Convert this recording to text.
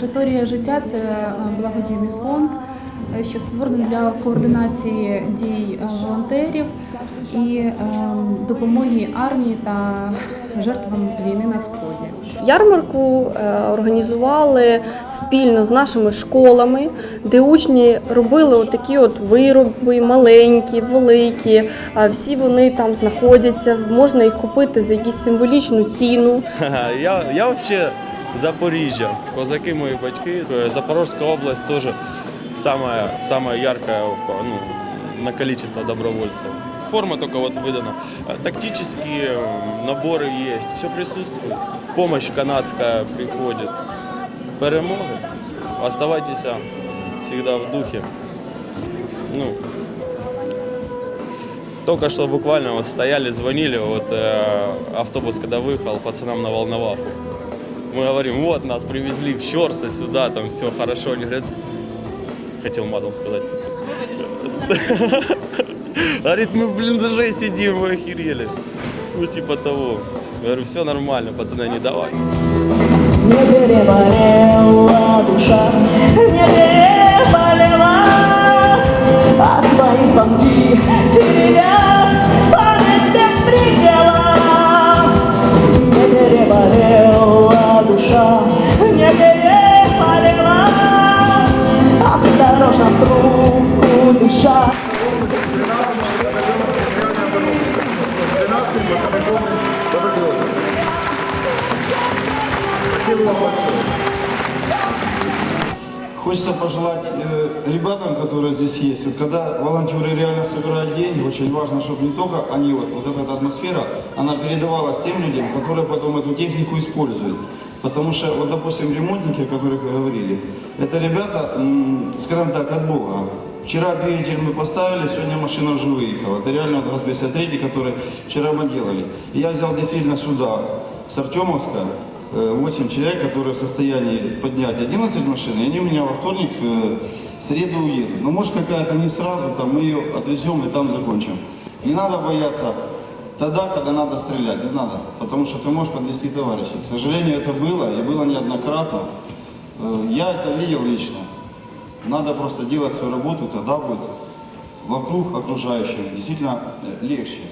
Територія життя це е, благодійний фонд, е, що створений для координації дій е, волонтерів і допомоги армії та жертвам війни на сході. Ярмарку організували спільно з нашими школами, де учні робили отакі от вироби, маленькі, великі. А всі вони там знаходяться. Можна їх купити за якусь символічну ціну. Я, я вообще Запоріжжя. Козаки мої батьки. Запорожська область тоже самая, самая яркая ну, на количество добровольцев. Форма только вот выдана. Тактические наборы есть, все присутствует. Помощь канадская приходит. Перемоги. Оставайтесь всегда в духе. Ну, только что буквально вот стояли, звонили, вот э, автобус когда выехал, пацанам на Волноваху. Мы говорим, вот нас привезли в Щорса сюда, там все хорошо. Они говорят, хотел матом сказать. Говорит, мы в блиндаже сидим, мы охерели. Ну типа того. Говорю, все нормально, пацаны, не давай. Не переболела душа, Хочется пожелать э, ребятам, которые здесь есть, вот когда волонтеры реально собирают деньги, очень важно, чтобы не только они, вот, вот эта атмосфера, она передавалась тем людям, которые потом эту технику используют. Потому что, вот, допустим, ремонтники, о которых вы говорили, это ребята, скажем так, от Бога. Вчера двигатель мы поставили, сегодня машина уже выехала. Это реально вот ГАЗ-53, который вчера мы делали. И я взял действительно сюда, с Артемовска, э, 8 человек, которые в состоянии поднять 11 машин, и они у меня во вторник, э, в среду уедут. Но может какая-то не сразу, там мы ее отвезем и там закончим. Не надо бояться тогда, когда надо стрелять, не надо, потому что ты можешь подвести товарища. К сожалению, это было, и было неоднократно. Э, Я это видел лично. Надо просто делать свою работу, тогда будет вокруг окружающим действительно э, легче.